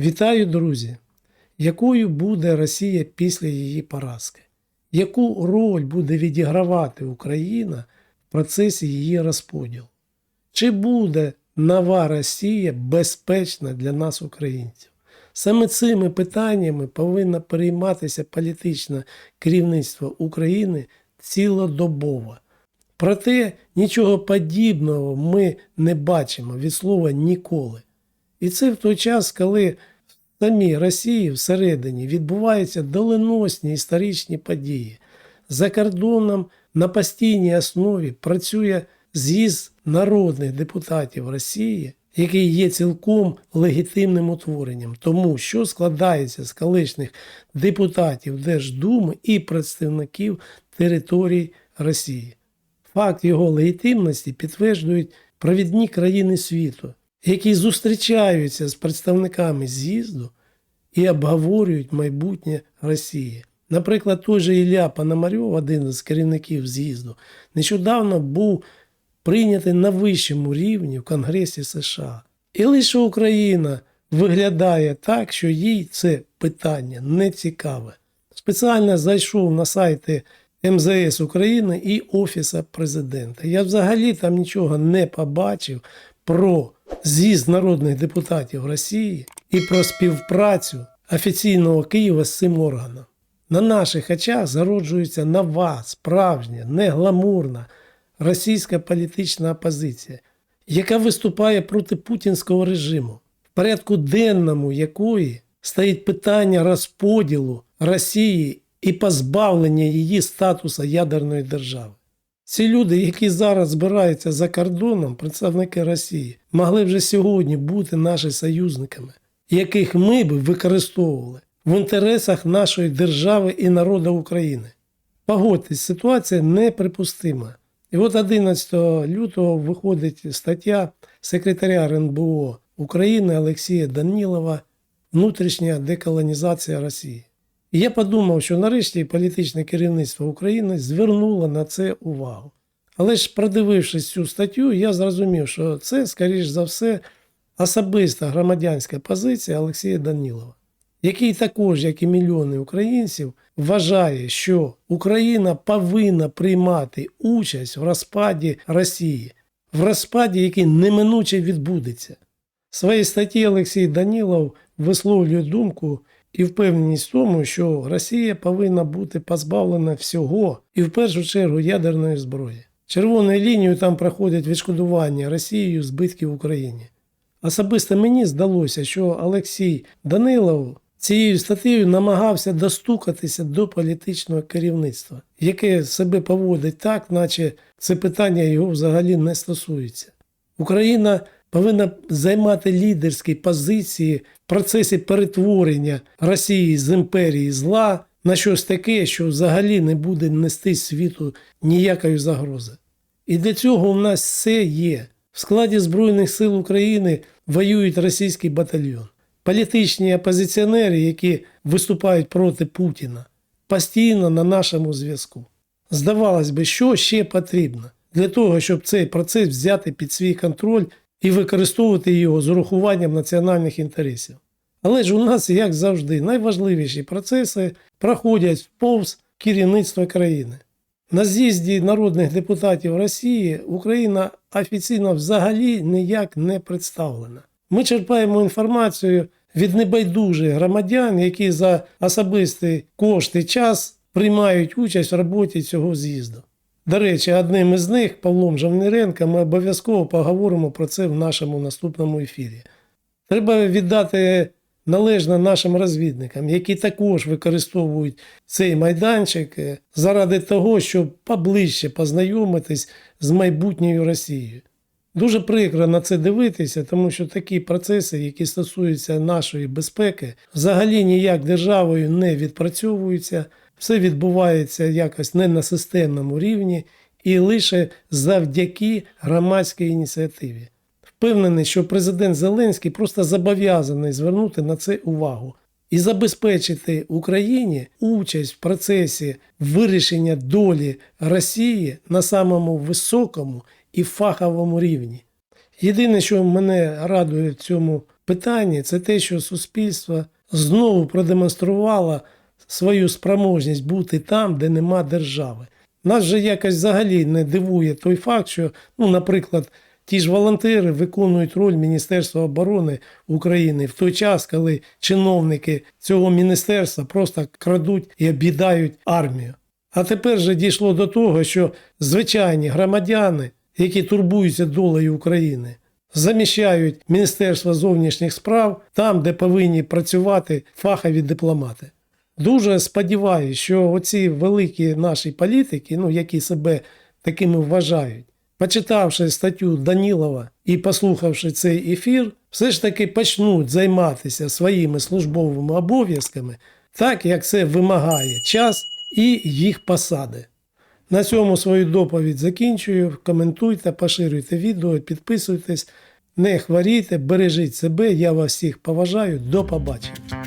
Вітаю, друзі! Якою буде Росія після її поразки? Яку роль буде відігравати Україна в процесі її розподілу? Чи буде нова Росія безпечна для нас, українців? Саме цими питаннями повинно перейматися політичне керівництво України цілодобово. Проте нічого подібного ми не бачимо від слова ніколи. І це в той час, коли в самій Росії всередині відбуваються доленосні історичні події. За кордоном на постійній основі працює з'їзд народних депутатів Росії, який є цілком легітимним утворенням, тому що складається з колишніх депутатів Держдуми і представників територій Росії. Факт його легітимності підтверджують провідні країни світу, які зустрічаються з представниками з'їзду і обговорюють майбутнє Росії. Наприклад, той же Ілля Пономарьов, один з керівників з'їзду, нещодавно був прийнятий на вищому рівні в Конгресі США. І лише Україна виглядає так, що їй це питання не цікаве. Спеціально зайшов на сайти МЗС України і Офіса президента. Я взагалі там нічого не побачив про з'їзд народних депутатів Росії і про співпрацю офіційного Києва з цим органом. На наших очах зароджується нова, справжня, не гламурна російська політична опозиція, яка виступає проти путінського режиму, в порядку денному якої стоїть питання розподілу Росії і позбавлення її статусу ядерної держави. Ці люди, які зараз збираються за кордоном, представники Росії, могли вже сьогодні бути нашими союзниками, яких ми б використовували в інтересах нашої держави і народу України. Погодьтесь, ситуація неприпустима. І от 11 лютого виходить стаття секретаря РНБО України Олексія Данілова Внутрішня деколонізація Росії. І я подумав, що нарешті політичне керівництво України звернуло на це увагу. Але ж, продивившись цю статтю, я зрозумів, що це, скоріш за все, особиста громадянська позиція Олексія Данілова, який також, як і мільйони українців, вважає, що Україна повинна приймати участь в розпаді Росії, в розпаді, який неминуче відбудеться. В своїй статті Олексій Данілов висловлює думку і впевненість в тому, що Росія повинна бути позбавлена всього і в першу чергу ядерної зброї. Червоною лінією там проходять відшкодування Росією збитків Україні. Особисто мені здалося, що Олексій Данилов цією статтею намагався достукатися до політичного керівництва, яке себе поводить так, наче це питання його взагалі не стосується. Україна повинна займати лідерські позиції в процесі перетворення Росії з імперії зла на щось таке, що взагалі не буде нести світу ніякої загрози. І для цього у нас все є. В складі Збройних сил України воюють російський батальйон. Політичні опозиціонери, які виступають проти Путіна, постійно на нашому зв'язку. Здавалось би, що ще потрібно для того, щоб цей процес взяти під свій контроль і використовувати його з урахуванням національних інтересів. Але ж у нас, як завжди, найважливіші процеси проходять повз керівництва країни. На з'їзді народних депутатів Росії Україна офіційно взагалі ніяк не представлена. Ми черпаємо інформацію від небайдужих громадян, які за особистий кошт і час приймають участь в роботі цього з'їзду. До речі, одним із них, Павлом Жавниренко, ми обов'язково поговоримо про це в нашому наступному ефірі. Треба віддати належне нашим розвідникам, які також використовують цей майданчик е, заради того, щоб поближче познайомитись з майбутньою Росією. Дуже прикро на це дивитися, тому що такі процеси, які стосуються нашої безпеки, взагалі ніяк державою не відпрацьовуються, все відбувається якось не на системному рівні і лише завдяки громадській ініціативі. Впевнений, що президент Зеленський просто зобов'язаний звернути на це увагу і забезпечити Україні участь в процесі вирішення долі Росії на самому високому і фаховому рівні. Єдине, що мене радує в цьому питання це те, що суспільство знову продемонструвало свою спроможність бути там, де нема держави. Нас же якось взагалі не дивує той факт, що, ну, наприклад, ті ж волонтери виконують роль Міністерства оборони України в той час, коли чиновники цього міністерства просто крадуть і об'їдають армію. А тепер же дійшло до того, що звичайні громадяни, які турбуються долею України, заміщають Міністерство зовнішніх справ там, де повинні працювати фахові дипломати. Дуже сподіваюся, що оці великі наші політики, ну які себе такими вважають, почитавши статтю Данілова і послухавши цей ефір, все ж таки почнуть займатися своїми службовими обов'язками, так як це вимагає час і їх посади. На цьому свою доповідь закінчую. Коментуйте, поширюйте відео, підписуйтесь, не хворійте, бережіть себе. Я вас всіх поважаю. До побачення.